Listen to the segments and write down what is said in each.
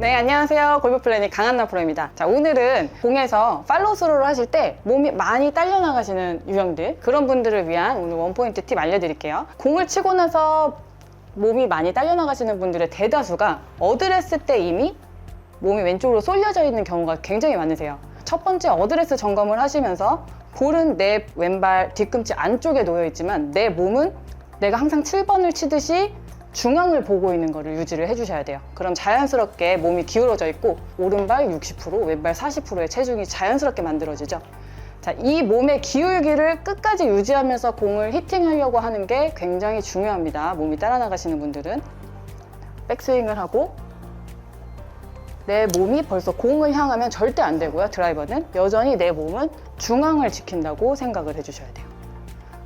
네, 안녕하세요. 골프 플래닛 강한나 프로입니다. 자, 오늘은 공에서 팔로우 스로를 하실 때 몸이 많이 딸려 나가시는 유형들, 그런 분들을 위한 오늘 원포인트 팁 알려드릴게요. 공을 치고 나서 몸이 많이 딸려 나가시는 분들의 대다수가 어드레스 때 이미 몸이 왼쪽으로 쏠려져 있는 경우가 굉장히 많으세요. 첫 번째 어드레스 점검을 하시면서 볼은 내 왼발 뒤꿈치 안쪽에 놓여 있지만 내 몸은 내가 항상 7번을 치듯이 중앙을 보고 있는 거를 유지를 해주셔야 돼요. 그럼 자연스럽게 몸이 기울어져 있고 오른발 60%, 왼발 40%의 체중이 자연스럽게 만들어지죠. 자, 이 몸의 기울기를 끝까지 유지하면서 공을 히팅하려고 하는 게 굉장히 중요합니다. 몸이 따라 나가시는 분들은 백스윙을 하고 내 몸이 벌써 공을 향하면 절대 안 되고요. 드라이버는 여전히 내 몸은 중앙을 지킨다고 생각을 해주셔야 돼요.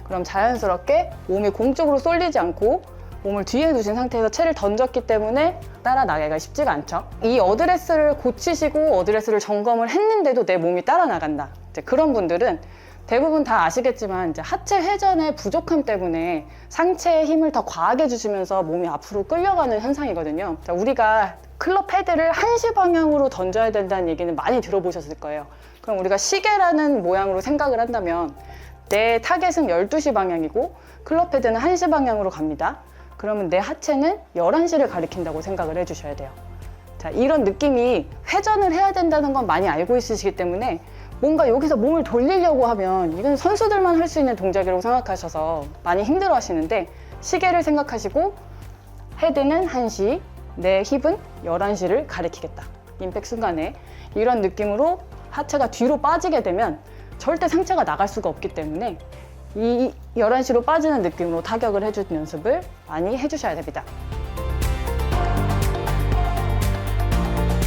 그럼 자연스럽게 몸이 공 쪽으로 쏠리지 않고 몸을 뒤에 두신 상태에서 채를 던졌기 때문에 따라 나가기가 쉽지가 않죠. 이 어드레스를 고치시고 어드레스를 점검을 했는데도 내 몸이 따라 나간다. 이제 그런 분들은 대부분 다 아시겠지만 이제 하체 회전의 부족함 때문에 상체에 힘을 더 과하게 주시면서 몸이 앞으로 끌려가는 현상이거든요. 자, 우리가 클럽 헤드를 한시 방향으로 던져야 된다는 얘기는 많이 들어보셨을 거예요. 그럼 우리가 시계라는 모양으로 생각을 한다면 내 타겟은 12시 방향이고 클럽 헤드는 1시 방향으로 갑니다. 그러면 내 하체는 11시를 가리킨다고 생각을 해주셔야 돼요. 자, 이런 느낌이 회전을 해야 된다는 건 많이 알고 있으시기 때문에 뭔가 여기서 몸을 돌리려고 하면 이건 선수들만 할 수 있는 동작이라고 생각하셔서 많이 힘들어 하시는데 시계를 생각하시고 헤드는 1시, 내 힙은 11시를 가리키겠다. 임팩 순간에 이런 느낌으로 하체가 뒤로 빠지게 되면 절대 상체가 나갈 수가 없기 때문에 이 11시로 빠지는 느낌으로 타격을 해주는 연습을 많이 해주셔야 됩니다.